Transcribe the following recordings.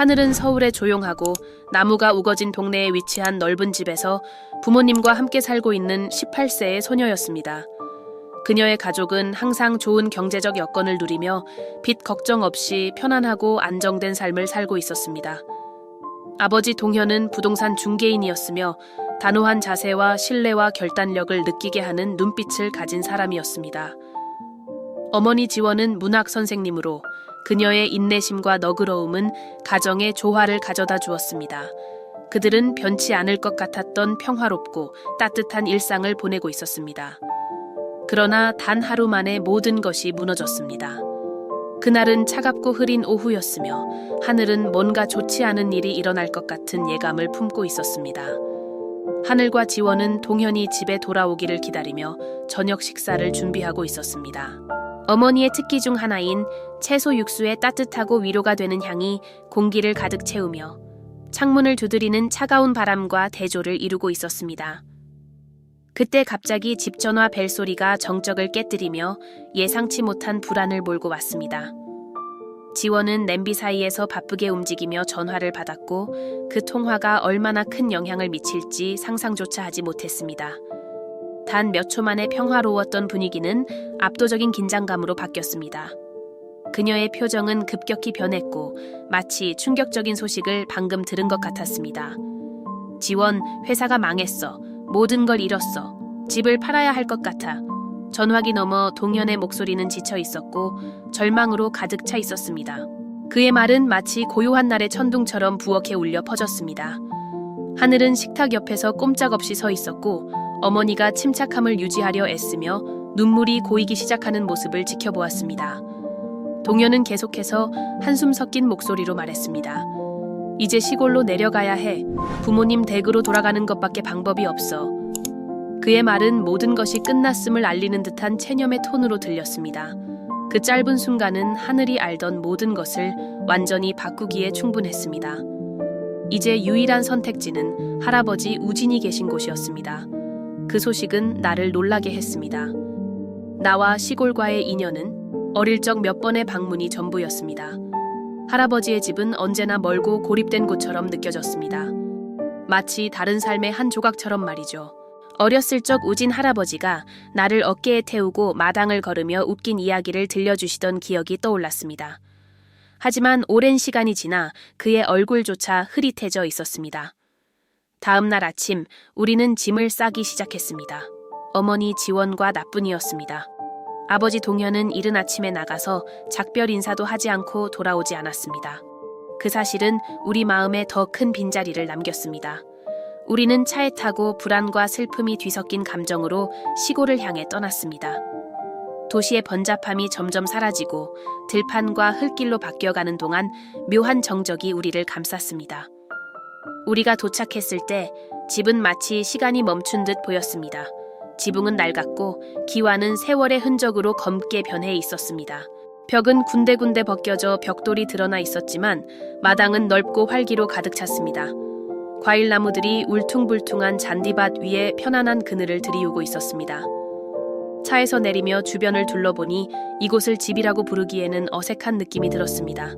하늘은 서울의 조용하고 나무가 우거진 동네에 위치한 넓은 집에서 부모님과 함께 살고 있는 18세의 소녀였습니다. 그녀의 가족은 항상 좋은 경제적 여건을 누리며 빚 걱정 없이 편안하고 안정된 삶을 살고 있었습니다. 아버지 동현은 부동산 중개인이었으며 단호한 자세와 신뢰와 결단력을 느끼게 하는 눈빛을 가진 사람이었습니다. 어머니 지원은 문학 선생님으로 그녀의 인내심과 너그러움은 가정의 조화를 가져다 주었습니다. 그들은 변치 않을 것 같았던 평화롭고 따뜻한 일상을 보내고 있었습니다. 그러나 단 하루 만에 모든 것이 무너졌습니다. 그날은 차갑고 흐린 오후였으며 하늘은 뭔가 좋지 않은 일이 일어날 것 같은 예감을 품고 있었습니다. 하늘과 지원은 동현이 집에 돌아오기를 기다리며 저녁 식사를 준비하고 있었습니다. 어머니의 특기 중 하나인 채소 육수의 따뜻하고 위로가 되는 향이 공기를 가득 채우며 창문을 두드리는 차가운 바람과 대조를 이루고 있었습니다. 그때 갑자기 집 전화 벨 소리가 정적을 깨뜨리며 예상치 못한 불안을 몰고 왔습니다. 지원은 냄비 사이에서 바쁘게 움직이며 전화를 받았고 그 통화가 얼마나 큰 영향을 미칠지 상상조차 하지 못했습니다. 단 몇 초 만에 평화로웠던 분위기는 압도적인 긴장감으로 바뀌었습니다. 그녀의 표정은 급격히 변했고 마치 충격적인 소식을 방금 들은 것 같았습니다. 지원, 회사가 망했어. 모든 걸 잃었어. 집을 팔아야 할 것 같아. 전화기 너머 동현의 목소리는 지쳐 있었고 절망으로 가득 차 있었습니다. 그의 말은 마치 고요한 날의 천둥처럼 부엌에 울려 퍼졌습니다. 하늘은 식탁 옆에서 꼼짝없이 서 있었고 어머니가 침착함을 유지하려 애쓰며 눈물이 고이기 시작하는 모습을 지켜보았습니다. 동현은 계속해서 한숨 섞인 목소리로 말했습니다. 이제 시골로 내려가야 해. 부모님 댁으로 돌아가는 것밖에 방법이 없어. 그의 말은 모든 것이 끝났음을 알리는 듯한 체념의 톤으로 들렸습니다. 그 짧은 순간은 하늘이 알던 모든 것을 완전히 바꾸기에 충분했습니다. 이제 유일한 선택지는 할아버지 우진이 계신 곳이었습니다. 그 소식은 나를 놀라게 했습니다. 나와 시골과의 인연은 어릴 적 몇 번의 방문이 전부였습니다. 할아버지의 집은 언제나 멀고 고립된 곳처럼 느껴졌습니다. 마치 다른 삶의 한 조각처럼 말이죠. 어렸을 적 우진 할아버지가 나를 어깨에 태우고 마당을 걸으며 웃긴 이야기를 들려주시던 기억이 떠올랐습니다. 하지만 오랜 시간이 지나 그의 얼굴조차 흐릿해져 있었습니다. 다음 날 아침 우리는 짐을 싸기 시작했습니다. 어머니 지원과 나뿐이었습니다. 아버지 동현은 이른 아침에 나가서 작별 인사도 하지 않고 돌아오지 않았습니다. 그 사실은 우리 마음에 더 큰 빈자리를 남겼습니다. 우리는 차에 타고 불안과 슬픔이 뒤섞인 감정으로 시골을 향해 떠났습니다. 도시의 번잡함이 점점 사라지고 들판과 흙길로 바뀌어가는 동안 묘한 정적이 우리를 감쌌습니다. 우리가 도착했을 때 집은 마치 시간이 멈춘 듯 보였습니다. 지붕은 낡았고 기와는 세월의 흔적으로 검게 변해 있었습니다. 벽은 군데군데 벗겨져 벽돌이 드러나 있었지만 마당은 넓고 활기로 가득 찼습니다. 과일나무들이 울퉁불퉁한 잔디밭 위에 편안한 그늘을 들이우고 있었습니다. 차에서 내리며 주변을 둘러보니 이곳을 집이라고 부르기에는 어색한 느낌이 들었습니다.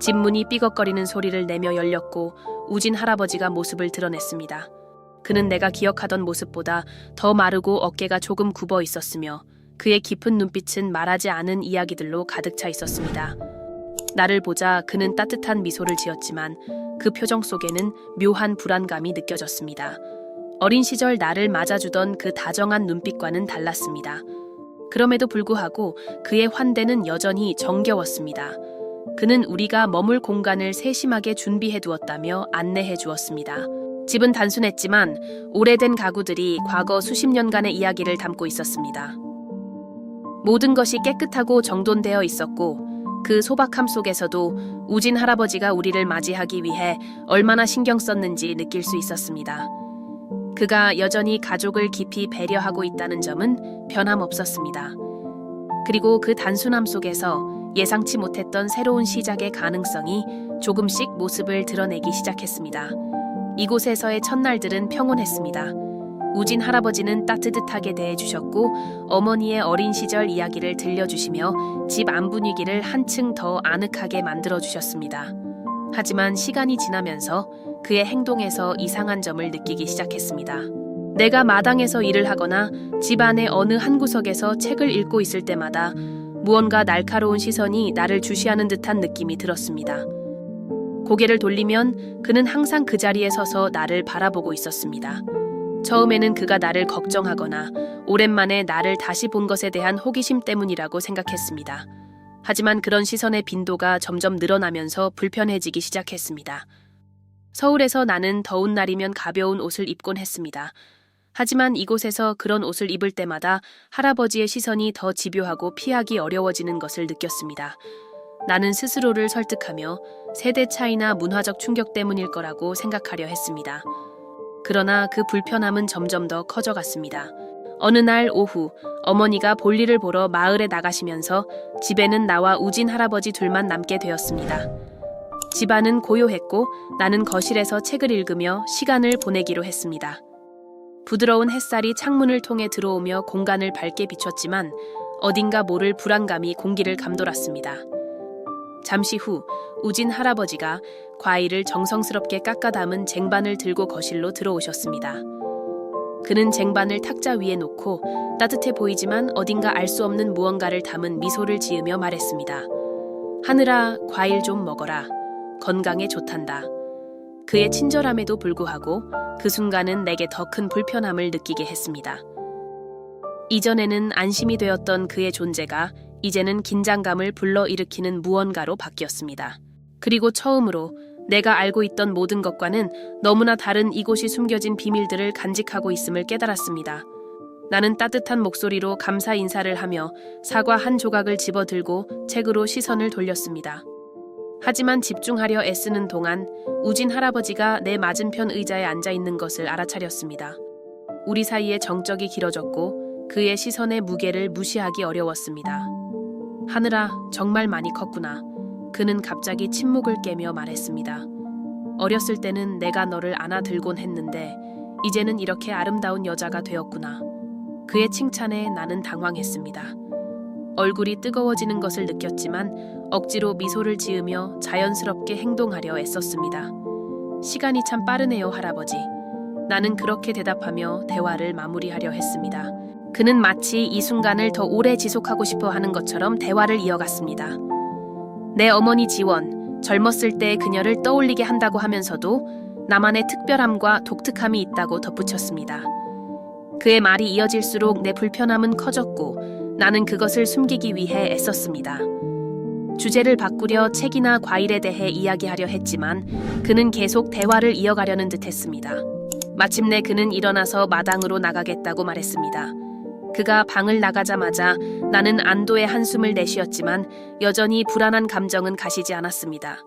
집 문이 삐걱거리는 소리를 내며 열렸고 우진 할아버지가 모습을 드러냈습니다. 그는 내가 기억하던 모습보다 더 마르고 어깨가 조금 굽어 있었으며 그의 깊은 눈빛은 말하지 않은 이야기들로 가득 차 있었습니다. 나를 보자 그는 따뜻한 미소를 지었지만 그 표정 속에는 묘한 불안감이 느껴졌습니다. 어린 시절 나를 맞아주던 그 다정한 눈빛과는 달랐습니다. 그럼에도 불구하고 그의 환대는 여전히 정겨웠습니다. 그는 우리가 머물 공간을 세심하게 준비해 두었다며 안내해 주었습니다. 집은 단순했지만 오래된 가구들이 과거 수십 년간의 이야기를 담고 있었습니다. 모든 것이 깨끗하고 정돈되어 있었고 그 소박함 속에서도 우진 할아버지가 우리를 맞이하기 위해 얼마나 신경 썼는지 느낄 수 있었습니다. 그가 여전히 가족을 깊이 배려하고 있다는 점은 변함없었습니다. 그리고 그 단순함 속에서 예상치 못했던 새로운 시작의 가능성이 조금씩 모습을 드러내기 시작했습니다. 이곳에서의 첫날들은 평온했습니다. 우진 할아버지는 따뜻하게 대해주셨고 어머니의 어린 시절 이야기를 들려주시며 집 안 분위기를 한층 더 아늑하게 만들어주셨습니다. 하지만 시간이 지나면서 그의 행동에서 이상한 점을 느끼기 시작했습니다. 내가 마당에서 일을 하거나 집 안의 어느 한 구석에서 책을 읽고 있을 때마다 무언가 날카로운 시선이 나를 주시하는 듯한 느낌이 들었습니다. 고개를 돌리면 그는 항상 그 자리에 서서 나를 바라보고 있었습니다. 처음에는 그가 나를 걱정하거나 오랜만에 나를 다시 본 것에 대한 호기심 때문이라고 생각했습니다. 하지만 그런 시선의 빈도가 점점 늘어나면서 불편해지기 시작했습니다. 서울에서 나는 더운 날이면 가벼운 옷을 입곤 했습니다. 하지만 이곳에서 그런 옷을 입을 때마다 할아버지의 시선이 더 집요하고 피하기 어려워지는 것을 느꼈습니다. 나는 스스로를 설득하며 세대 차이나 문화적 충격 때문일 거라고 생각하려 했습니다. 그러나 그 불편함은 점점 더 커져갔습니다. 어느 날 오후 어머니가 볼일을 보러 마을에 나가시면서 집에는 나와 우진 할아버지 둘만 남게 되었습니다. 집안은 고요했고 나는 거실에서 책을 읽으며 시간을 보내기로 했습니다. 부드러운 햇살이 창문을 통해 들어오며 공간을 밝게 비췄지만 어딘가 모를 불안감이 공기를 감돌았습니다. 잠시 후 우진 할아버지가 과일을 정성스럽게 깎아 담은 쟁반을 들고 거실로 들어오셨습니다. 그는 쟁반을 탁자 위에 놓고 따뜻해 보이지만 어딘가 알 수 없는 무언가를 담은 미소를 지으며 말했습니다. 하늘아, 과일 좀 먹어라. 건강에 좋단다. 그의 친절함에도 불구하고 그 순간은 내게 더 큰 불편함을 느끼게 했습니다. 이전에는 안심이 되었던 그의 존재가 이제는 긴장감을 불러일으키는 무언가로 바뀌었습니다. 그리고 처음으로 내가 알고 있던 모든 것과는 너무나 다른 이곳이 숨겨진 비밀들을 간직하고 있음을 깨달았습니다. 나는 따뜻한 목소리로 감사 인사를 하며 사과 한 조각을 집어들고 책으로 시선을 돌렸습니다. 하지만 집중하려 애쓰는 동안 우진 할아버지가 내 맞은편 의자에 앉아 있는 것을 알아차렸습니다. 우리 사이의 정적이 길어졌고 그의 시선의 무게를 무시하기 어려웠습니다. 하늘아, 정말 많이 컸구나. 그는 갑자기 침묵을 깨며 말했습니다. 어렸을 때는 내가 너를 안아들곤 했는데 이제는 이렇게 아름다운 여자가 되었구나. 그의 칭찬에 나는 당황했습니다. 얼굴이 뜨거워지는 것을 느꼈지만 억지로 미소를 지으며 자연스럽게 행동하려 애썼습니다. 시간이 참 빠르네요, 할아버지. 나는 그렇게 대답하며 대화를 마무리하려 했습니다. 그는 마치 이 순간을 더 오래 지속하고 싶어 하는 것처럼 대화를 이어갔습니다. 내 어머니 지원, 젊었을 때 그녀를 떠올리게 한다고 하면서도 나만의 특별함과 독특함이 있다고 덧붙였습니다. 그의 말이 이어질수록 내 불편함은 커졌고 나는 그것을 숨기기 위해 애썼습니다. 주제를 바꾸려 책이나 과일에 대해 이야기하려 했지만 그는 계속 대화를 이어가려는 듯 했습니다. 마침내 그는 일어나서 마당으로 나가겠다고 말했습니다. 그가 방을 나가자마자 나는 안도의 한숨을 내쉬었지만 여전히 불안한 감정은 가시지 않았습니다.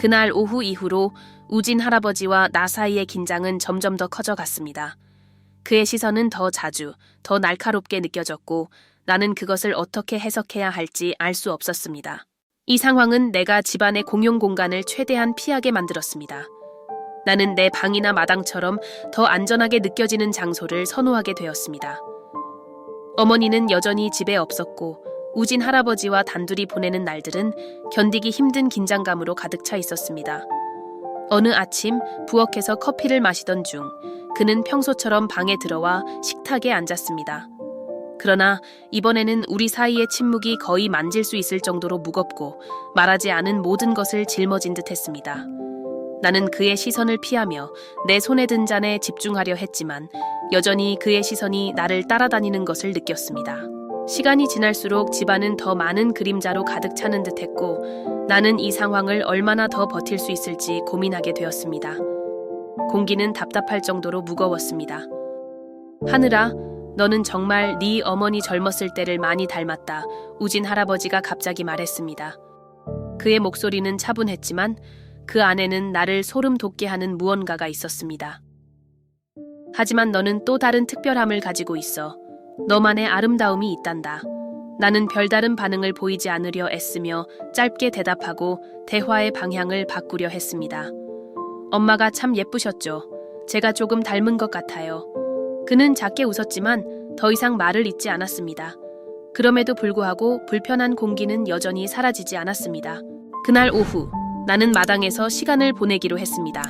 그날 오후 이후로 우진 할아버지와 나 사이의 긴장은 점점 더 커져갔습니다. 그의 시선은 더 자주, 더 날카롭게 느껴졌고 나는 그것을 어떻게 해석해야 할지 알 수 없었습니다. 이 상황은 내가 집안의 공용 공간을 최대한 피하게 만들었습니다. 나는 내 방이나 마당처럼 더 안전하게 느껴지는 장소를 선호하게 되었습니다. 어머니는 여전히 집에 없었고 우진 할아버지와 단둘이 보내는 날들은 견디기 힘든 긴장감으로 가득 차 있었습니다. 어느 아침 부엌에서 커피를 마시던 중 그는 평소처럼 방에 들어와 식탁에 앉았습니다. 그러나 이번에는 우리 사이의 침묵이 거의 만질 수 있을 정도로 무겁고 말하지 않은 모든 것을 짊어진 듯 했습니다. 나는 그의 시선을 피하며 내 손에 든 잔에 집중하려 했지만 여전히 그의 시선이 나를 따라다니는 것을 느꼈습니다. 시간이 지날수록 집안은 더 많은 그림자로 가득 차는 듯 했고 나는 이 상황을 얼마나 더 버틸 수 있을지 고민하게 되었습니다. 공기는 답답할 정도로 무거웠습니다. 하늘아, 너는 정말 네 어머니 젊었을 때를 많이 닮았다. 우진 할아버지가 갑자기 말했습니다. 그의 목소리는 차분했지만 그 안에는 나를 소름 돋게 하는 무언가가 있었습니다. 하지만 너는 또 다른 특별함을 가지고 있어. 너만의 아름다움이 있단다. 나는 별다른 반응을 보이지 않으려 애쓰며 짧게 대답하고 대화의 방향을 바꾸려 했습니다. 엄마가 참 예쁘셨죠. 제가 조금 닮은 것 같아요. 그는 작게 웃었지만 더 이상 말을 잇지 않았습니다. 그럼에도 불구하고 불편한 공기는 여전히 사라지지 않았습니다. 그날 오후 나는 마당에서 시간을 보내기로 했습니다.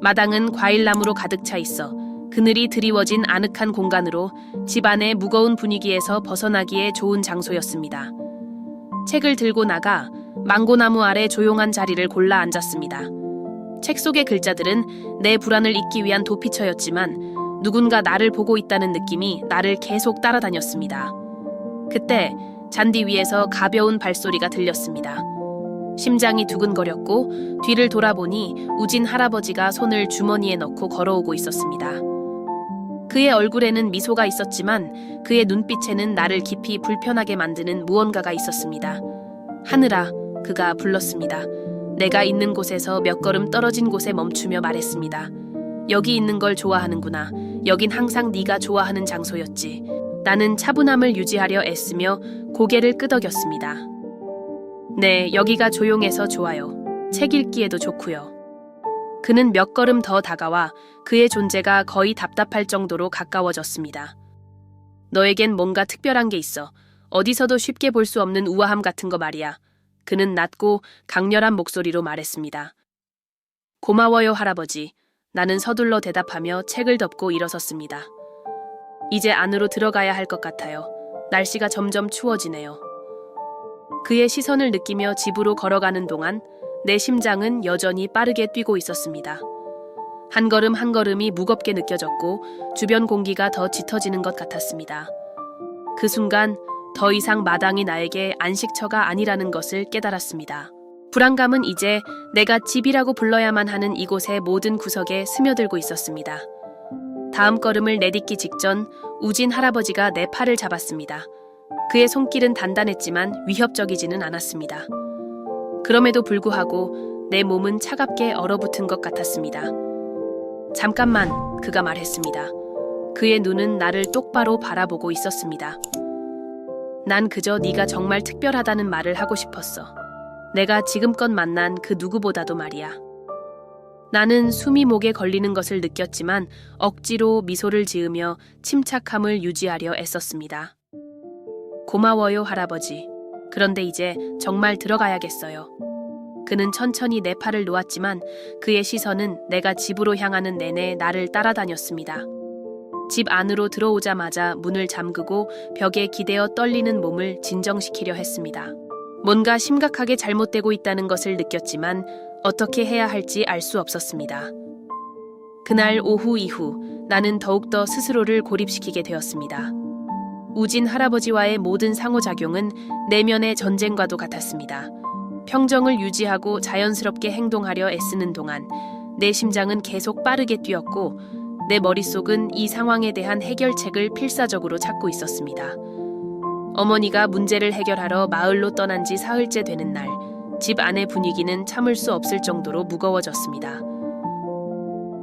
마당은 과일나무로 가득 차 있어 그늘이 드리워진 아늑한 공간으로 집 안의 무거운 분위기에서 벗어나기에 좋은 장소였습니다. 책을 들고 나가 망고나무 아래 조용한 자리를 골라 앉았습니다. 책 속의 글자들은 내 불안을 잊기 위한 도피처였지만 누군가 나를 보고 있다는 느낌이 나를 계속 따라다녔습니다. 그때 잔디 위에서 가벼운 발소리가 들렸습니다. 심장이 두근거렸고 뒤를 돌아보니 우진 할아버지가 손을 주머니에 넣고 걸어오고 있었습니다. 그의 얼굴에는 미소가 있었지만 그의 눈빛에는 나를 깊이 불편하게 만드는 무언가가 있었습니다. 하늘아, 그가 불렀습니다. 내가 있는 곳에서 몇 걸음 떨어진 곳에 멈추며 말했습니다. 여기 있는 걸 좋아하는구나. 여긴 항상 네가 좋아하는 장소였지. 나는 차분함을 유지하려 애쓰며 고개를 끄덕였습니다. 네, 여기가 조용해서 좋아요. 책 읽기에도 좋고요. 그는 몇 걸음 더 다가와 그의 존재가 거의 답답할 정도로 가까워졌습니다. 너에겐 뭔가 특별한 게 있어. 어디서도 쉽게 볼 수 없는 우아함 같은 거 말이야. 그는 낮고 강렬한 목소리로 말했습니다. 고마워요, 할아버지. 나는 서둘러 대답하며 책을 덮고 일어섰습니다. 이제 안으로 들어가야 할 것 같아요. 날씨가 점점 추워지네요. 그의 시선을 느끼며 집으로 걸어가는 동안 내 심장은 여전히 빠르게 뛰고 있었습니다. 한 걸음 한 걸음이 무겁게 느껴졌고 주변 공기가 더 짙어지는 것 같았습니다. 그 순간 더 이상 마당이 나에게 안식처가 아니라는 것을 깨달았습니다. 불안감은 이제 내가 집이라고 불러야만 하는 이곳의 모든 구석에 스며들고 있었습니다. 다음 걸음을 내딛기 직전 우진 할아버지가 내 팔을 잡았습니다. 그의 손길은 단단했지만 위협적이지는 않았습니다. 그럼에도 불구하고 내 몸은 차갑게 얼어붙은 것 같았습니다. 잠깐만, 그가 말했습니다. 그의 눈은 나를 똑바로 바라보고 있었습니다. 난 그저 네가 정말 특별하다는 말을 하고 싶었어. 내가 지금껏 만난 그 누구보다도 말이야. 나는 숨이 목에 걸리는 것을 느꼈지만 억지로 미소를 지으며 침착함을 유지하려 애썼습니다. 고마워요, 할아버지. 그런데 이제 정말 들어가야겠어요. 그는 천천히 내 팔을 놓았지만 그의 시선은 내가 집으로 향하는 내내 나를 따라다녔습니다. 집 안으로 들어오자마자 문을 잠그고 벽에 기대어 떨리는 몸을 진정시키려 했습니다. 뭔가 심각하게 잘못되고 있다는 것을 느꼈지만 어떻게 해야 할지 알 수 없었습니다. 그날 오후 이후 나는 더욱더 스스로를 고립시키게 되었습니다. 우진 할아버지와의 모든 상호작용은 내면의 전쟁과도 같았습니다. 평정을 유지하고 자연스럽게 행동하려 애쓰는 동안 내 심장은 계속 빠르게 뛰었고 내 머릿속은 이 상황에 대한 해결책을 필사적으로 찾고 있었습니다. 어머니가 문제를 해결하러 마을로 떠난 지 사흘째 되는 날, 집 안의 분위기는 참을 수 없을 정도로 무거워졌습니다.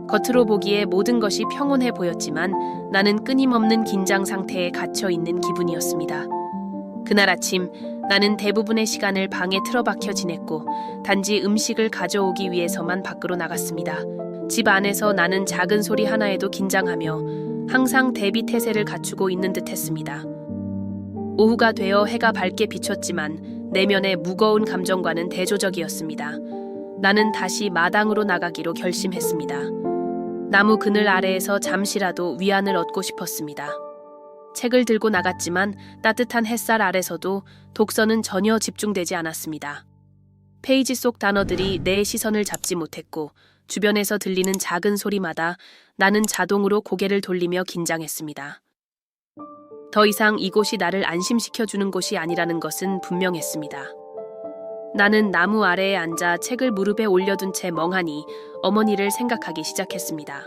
겉으로 보기에 모든 것이 평온해 보였지만 나는 끊임없는 긴장 상태에 갇혀 있는 기분이었습니다. 그날 아침 나는 대부분의 시간을 방에 틀어박혀 지냈고 단지 음식을 가져오기 위해서만 밖으로 나갔습니다. 집 안에서 나는 작은 소리 하나에도 긴장하며 항상 대비 태세를 갖추고 있는 듯 했습니다. 오후가 되어 해가 밝게 비쳤지만 내면의 무거운 감정과는 대조적이었습니다. 나는 다시 마당으로 나가기로 결심했습니다. 나무 그늘 아래에서 잠시라도 위안을 얻고 싶었습니다. 책을 들고 나갔지만 따뜻한 햇살 아래서도 독서는 전혀 집중되지 않았습니다. 페이지 속 단어들이 내 시선을 잡지 못했고 주변에서 들리는 작은 소리마다 나는 자동으로 고개를 돌리며 긴장했습니다. 더 이상 이곳이 나를 안심시켜 주는 곳이 아니라는 것은 분명했습니다. 나는 나무 아래에 앉아 책을 무릎에 올려둔 채 멍하니 어머니를 생각하기 시작했습니다.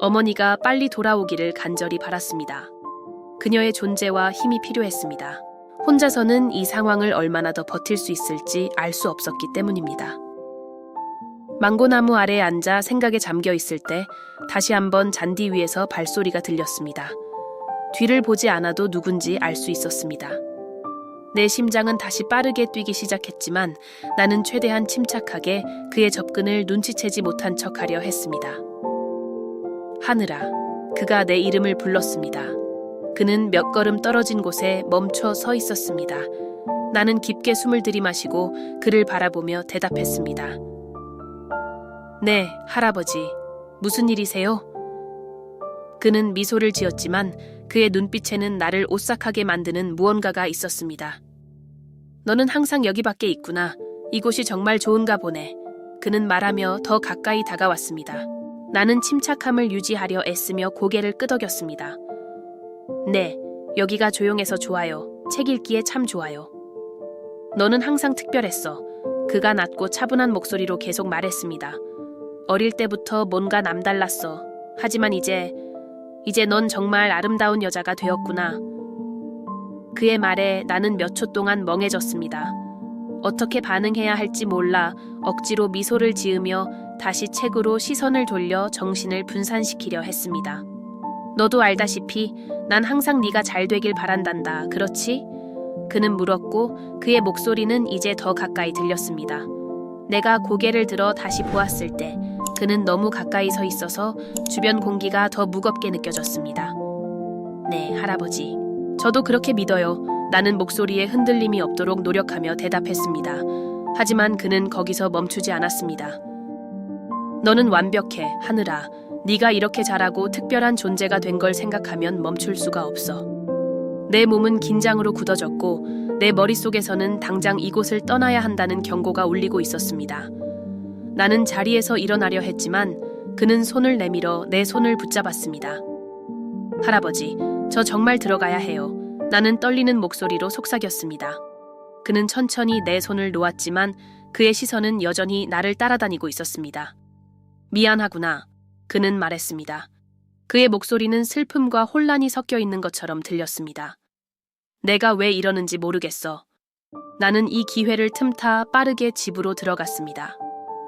어머니가 빨리 돌아오기를 간절히 바랐습니다. 그녀의 존재와 힘이 필요했습니다. 혼자서는 이 상황을 얼마나 더 버틸 수 있을지 알 수 없었기 때문입니다. 망고나무 아래에 앉아 생각에 잠겨 있을 때 다시 한번 잔디 위에서 발소리가 들렸습니다. 뒤를 보지 않아도 누군지 알 수 있었습니다. 내 심장은 다시 빠르게 뛰기 시작했지만 나는 최대한 침착하게 그의 접근을 눈치채지 못한 척 하려 했습니다. 하늘아, 그가 내 이름을 불렀습니다. 그는 몇 걸음 떨어진 곳에 멈춰 서 있었습니다. 나는 깊게 숨을 들이마시고 그를 바라보며 대답했습니다. 네, 할아버지. 무슨 일이세요? 그는 미소를 지었지만 그의 눈빛에는 나를 오싹하게 만드는 무언가가 있었습니다. 너는 항상 여기 밖에 있구나. 이곳이 정말 좋은가 보네. 그는 말하며 더 가까이 다가왔습니다. 나는 침착함을 유지하려 애쓰며 고개를 끄덕였습니다. 네, 여기가 조용해서 좋아요. 책 읽기에 참 좋아요. 너는 항상 특별했어. 그가 낮고 차분한 목소리로 계속 말했습니다. 어릴 때부터 뭔가 남달랐어. 하지만 이제, 이제 넌 정말 아름다운 여자가 되었구나. 그의 말에 나는 몇 초 동안 멍해졌습니다. 어떻게 반응해야 할지 몰라 억지로 미소를 지으며 다시 책으로 시선을 돌려 정신을 분산시키려 했습니다. 너도 알다시피 난 항상 네가 잘 되길 바란단다. 그렇지? 그는 물었고 그의 목소리는 이제 더 가까이 들렸습니다. 내가 고개를 들어 다시 보았을 때 그는 너무 가까이 서 있어서 주변 공기가 더 무겁게 느껴졌습니다. 네, 할아버지. 저도 그렇게 믿어요. 나는 목소리에 흔들림이 없도록 노력하며 대답했습니다. 하지만 그는 거기서 멈추지 않았습니다. 너는 완벽해, 하늘아. 네가 이렇게 잘하고 특별한 존재가 된 걸 생각하면 멈출 수가 없어. 내 몸은 긴장으로 굳어졌고 내 머릿속에서는 당장 이곳을 떠나야 한다는 경고가 울리고 있었습니다. 나는 자리에서 일어나려 했지만 그는 손을 내밀어 내 손을 붙잡았습니다. 할아버지, 저 정말 들어가야 해요. 나는 떨리는 목소리로 속삭였습니다. 그는 천천히 내 손을 놓았지만 그의 시선은 여전히 나를 따라다니고 있었습니다. 미안하구나. 그는 말했습니다. 그의 목소리는 슬픔과 혼란이 섞여 있는 것처럼 들렸습니다. 내가 왜 이러는지 모르겠어. 나는 이 기회를 틈타 빠르게 집으로 들어갔습니다.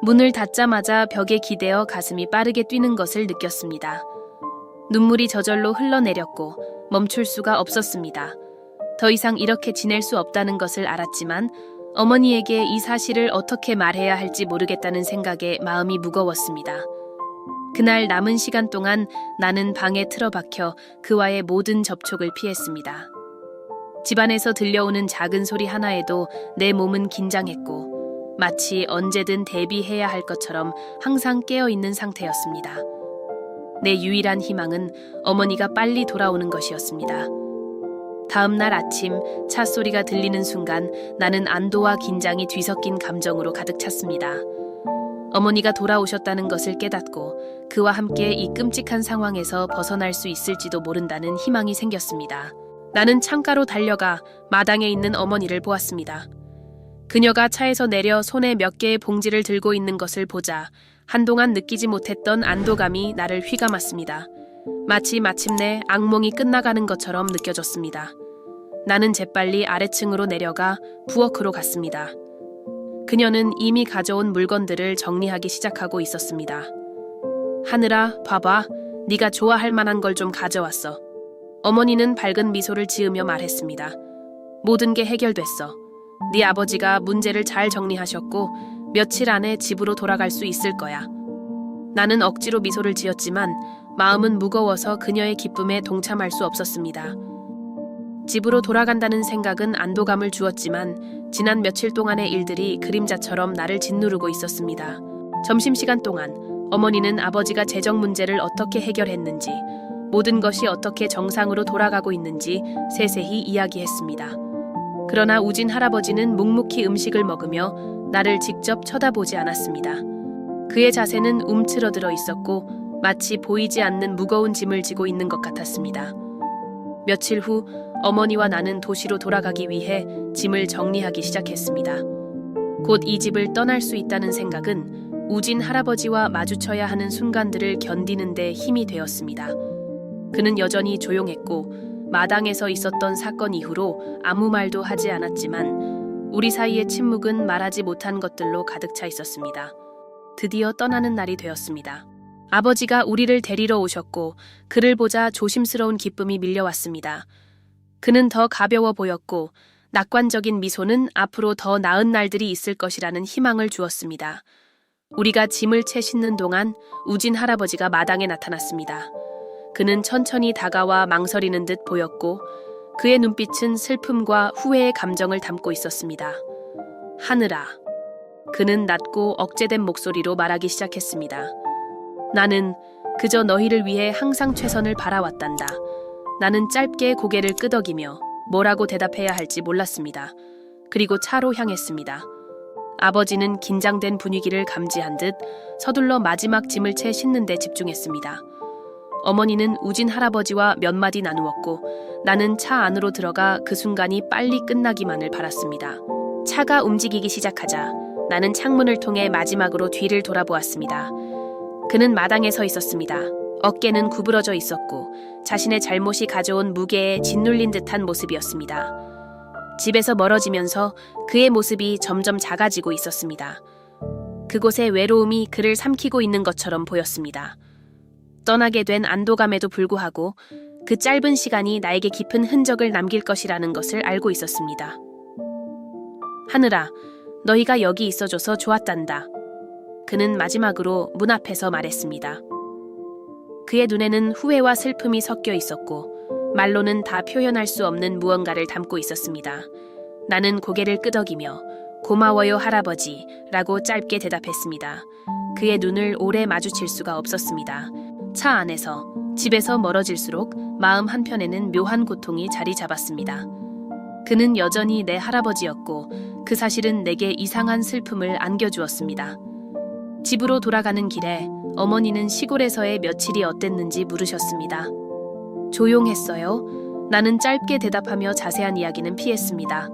문을 닫자마자 벽에 기대어 가슴이 빠르게 뛰는 것을 느꼈습니다. 눈물이 저절로 흘러내렸고 멈출 수가 없었습니다. 더 이상 이렇게 지낼 수 없다는 것을 알았지만 어머니에게 이 사실을 어떻게 말해야 할지 모르겠다는 생각에 마음이 무거웠습니다. 그날 남은 시간 동안 나는 방에 틀어박혀 그와의 모든 접촉을 피했습니다. 집안에서 들려오는 작은 소리 하나에도 내 몸은 긴장했고 마치 언제든 대비해야 할 것처럼 항상 깨어 있는 상태였습니다. 내 유일한 희망은 어머니가 빨리 돌아오는 것이었습니다. 다음 날 아침 차 소리가 들리는 순간 나는 안도와 긴장이 뒤섞인 감정으로 가득 찼습니다. 어머니가 돌아오셨다는 것을 깨닫고 그와 함께 이 끔찍한 상황에서 벗어날 수 있을지도 모른다는 희망이 생겼습니다. 나는 창가로 달려가 마당에 있는 어머니를 보았습니다. 그녀가 차에서 내려 손에 몇 개의 봉지를 들고 있는 것을 보자 한동안 느끼지 못했던 안도감이 나를 휘감았습니다. 마치 마침내 악몽이 끝나가는 것처럼 느껴졌습니다. 나는 재빨리 아래층으로 내려가 부엌으로 갔습니다. 그녀는 이미 가져온 물건들을 정리하기 시작하고 있었습니다. 하늘아, 봐봐. 네가 좋아할 만한 걸 좀 가져왔어. 어머니는 밝은 미소를 지으며 말했습니다. 모든 게 해결됐어. 네 아버지가 문제를 잘 정리하셨고 며칠 안에 집으로 돌아갈 수 있을 거야. 나는 억지로 미소를 지었지만 마음은 무거워서 그녀의 기쁨에 동참할 수 없었습니다. 집으로 돌아간다는 생각은 안도감을 주었지만 지난 며칠 동안의 일들이 그림자처럼 나를 짓누르고 있었습니다. 점심시간 동안 어머니는 아버지가 재정 문제를 어떻게 해결했는지, 모든 것이 어떻게 정상으로 돌아가고 있는지 세세히 이야기했습니다. 그러나 우진 할아버지는 묵묵히 음식을 먹으며 나를 직접 쳐다보지 않았습니다. 그의 자세는 움츠러들어 있었고 마치 보이지 않는 무거운 짐을 지고 있는 것 같았습니다. 며칠 후 어머니와 나는 도시로 돌아가기 위해 짐을 정리하기 시작했습니다. 곧 이 집을 떠날 수 있다는 생각은 우진 할아버지와 마주쳐야 하는 순간들을 견디는 데 힘이 되었습니다. 그는 여전히 조용했고 마당에서 있었던 사건 이후로 아무 말도 하지 않았지만 우리 사이의 침묵은 말하지 못한 것들로 가득 차 있었습니다. 드디어 떠나는 날이 되었습니다. 아버지가 우리를 데리러 오셨고 그를 보자 조심스러운 기쁨이 밀려왔습니다. 그는 더 가벼워 보였고 낙관적인 미소는 앞으로 더 나은 날들이 있을 것이라는 희망을 주었습니다. 우리가 짐을 채 싣는 동안 우진 할아버지가 마당에 나타났습니다. 그는 천천히 다가와 망설이는 듯 보였고 그의 눈빛은 슬픔과 후회의 감정을 담고 있었습니다. 하늘아. 그는 낮고 억제된 목소리로 말하기 시작했습니다. 나는 그저 너희를 위해 항상 최선을 바라왔단다. 나는 짧게 고개를 끄덕이며 뭐라고 대답해야 할지 몰랐습니다. 그리고 차로 향했습니다. 아버지는 긴장된 분위기를 감지한 듯 서둘러 마지막 짐을 채 싣는 데 집중했습니다. 어머니는 우진 할아버지와 몇 마디 나누었고 나는 차 안으로 들어가 그 순간이 빨리 끝나기만을 바랐습니다. 차가 움직이기 시작하자 나는 창문을 통해 마지막으로 뒤를 돌아보았습니다. 그는 마당에 서 있었습니다. 어깨는 구부러져 있었고 자신의 잘못이 가져온 무게에 짓눌린 듯한 모습이었습니다. 집에서 멀어지면서 그의 모습이 점점 작아지고 있었습니다. 그곳의 외로움이 그를 삼키고 있는 것처럼 보였습니다. 떠나게 된 안도감에도 불구하고 그 짧은 시간이 나에게 깊은 흔적을 남길 것이라는 것을 알고 있었습니다. 하늘아, 너희가 여기 있어줘서 좋았단다. 그는 마지막으로 문 앞에서 말했습니다. 그의 눈에는 후회와 슬픔이 섞여 있었고 말로는 다 표현할 수 없는 무언가를 담고 있었습니다. 나는 고개를 끄덕이며 고마워요 할아버지 라고 짧게 대답했습니다. 그의 눈을 오래 마주칠 수가 없었습니다. 차 안에서 집에서 멀어질수록 마음 한편에는 묘한 고통이 자리 잡았습니다. 그는 여전히 내 할아버지였고 그 사실은 내게 이상한 슬픔을 안겨주었습니다. 집으로 돌아가는 길에 어머니는 시골에서의 며칠이 어땠는지 물으셨습니다. 조용했어요. 나는 짧게 대답하며 자세한 이야기는 피했습니다.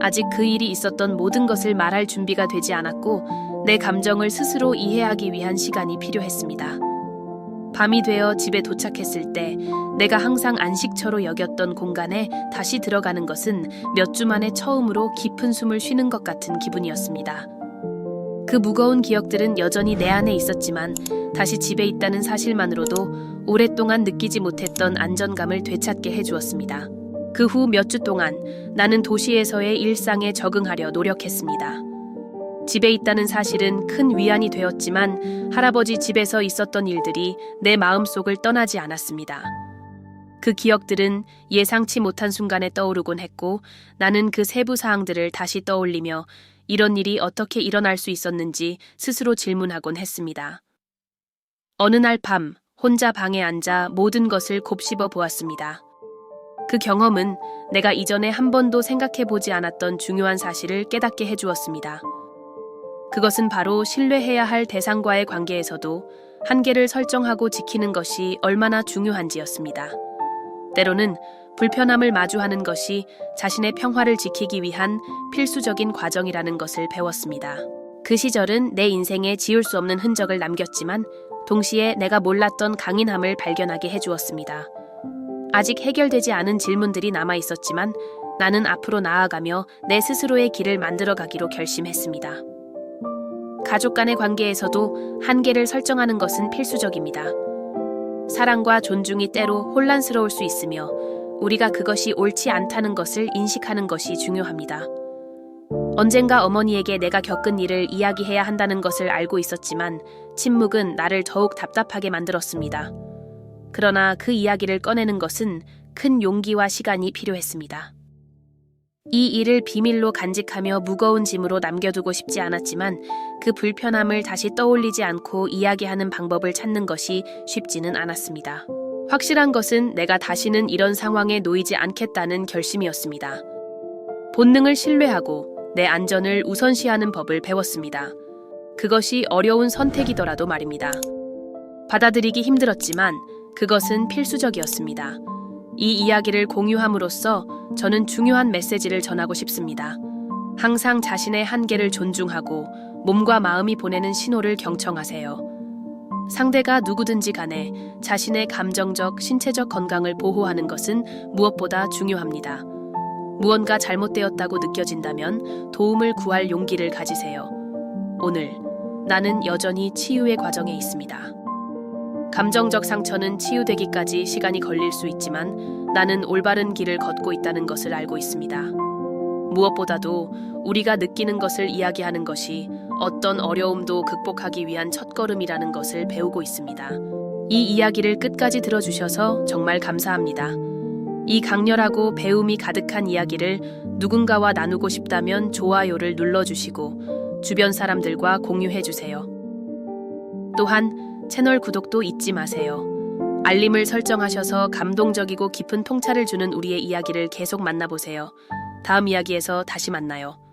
아직 그 일이 있었던 모든 것을 말할 준비가 되지 않았고 내 감정을 스스로 이해하기 위한 시간이 필요했습니다. 밤이 되어 집에 도착했을 때 내가 항상 안식처로 여겼던 공간에 다시 들어가는 것은 몇 주 만에 처음으로 깊은 숨을 쉬는 것 같은 기분이었습니다. 그 무거운 기억들은 여전히 내 안에 있었지만 다시 집에 있다는 사실만으로도 오랫동안 느끼지 못했던 안전감을 되찾게 해주었습니다. 그 후 몇 주 동안 나는 도시에서의 일상에 적응하려 노력했습니다. 집에 있다는 사실은 큰 위안이 되었지만 할아버지 집에서 있었던 일들이 내 마음속을 떠나지 않았습니다. 그 기억들은 예상치 못한 순간에 떠오르곤 했고 나는 그 세부 사항들을 다시 떠올리며 이런 일이 어떻게 일어날 수 있었는지 스스로 질문하곤 했습니다. 어느 날 밤 혼자 방에 앉아 모든 것을 곱씹어 보았습니다. 그 경험은 내가 이전에 한 번도 생각해 보지 않았던 중요한 사실을 깨닫게 해주었습니다. 그것은 바로 신뢰해야 할 대상과의 관계에서도 한계를 설정하고 지키는 것이 얼마나 중요한지였습니다. 때로는 불편함을 마주하는 것이 자신의 평화를 지키기 위한 필수적인 과정이라는 것을 배웠습니다. 그 시절은 내 인생에 지울 수 없는 흔적을 남겼지만 동시에 내가 몰랐던 강인함을 발견하게 해주었습니다. 아직 해결되지 않은 질문들이 남아 있었지만 나는 앞으로 나아가며 내 스스로의 길을 만들어 가기로 결심했습니다. 가족 간의 관계에서도 한계를 설정하는 것은 필수적입니다. 사랑과 존중이 때로 혼란스러울 수 있으며 우리가 그것이 옳지 않다는 것을 인식하는 것이 중요합니다. 언젠가 어머니에게 내가 겪은 일을 이야기해야 한다는 것을 알고 있었지만 침묵은 나를 더욱 답답하게 만들었습니다. 그러나 그 이야기를 꺼내는 것은 큰 용기와 시간이 필요했습니다. 이 일을 비밀로 간직하며 무거운 짐으로 남겨두고 싶지 않았지만 그 불편함을 다시 떠올리지 않고 이야기하는 방법을 찾는 것이 쉽지는 않았습니다. 확실한 것은 내가 다시는 이런 상황에 놓이지 않겠다는 결심이었습니다. 본능을 신뢰하고 내 안전을 우선시하는 법을 배웠습니다. 그것이 어려운 선택이더라도 말입니다. 받아들이기 힘들었지만 그것은 필수적이었습니다. 이 이야기를 공유함으로써 저는 중요한 메시지를 전하고 싶습니다. 항상 자신의 한계를 존중하고 몸과 마음이 보내는 신호를 경청하세요. 상대가 누구든지 간에 자신의 감정적, 신체적 건강을 보호하는 것은 무엇보다 중요합니다. 무언가 잘못되었다고 느껴진다면 도움을 구할 용기를 가지세요. 오늘 나는 여전히 치유의 과정에 있습니다. 감정적 상처는 치유되기까지 시간이 걸릴 수 있지만 나는 올바른 길을 걷고 있다는 것을 알고 있습니다. 무엇보다도 우리가 느끼는 것을 이야기하는 것이 어떤 어려움도 극복하기 위한 첫걸음이라는 것을 배우고 있습니다. 이 이야기를 끝까지 들어주셔서 정말 감사합니다. 이 강렬하고 배움이 가득한 이야기를 누군가와 나누고 싶다면 좋아요를 눌러주시고 주변 사람들과 공유해주세요. 또한 채널 구독도 잊지 마세요. 알림을 설정하셔서 감동적이고 깊은 통찰을 주는 우리의 이야기를 계속 만나보세요. 다음 이야기에서 다시 만나요.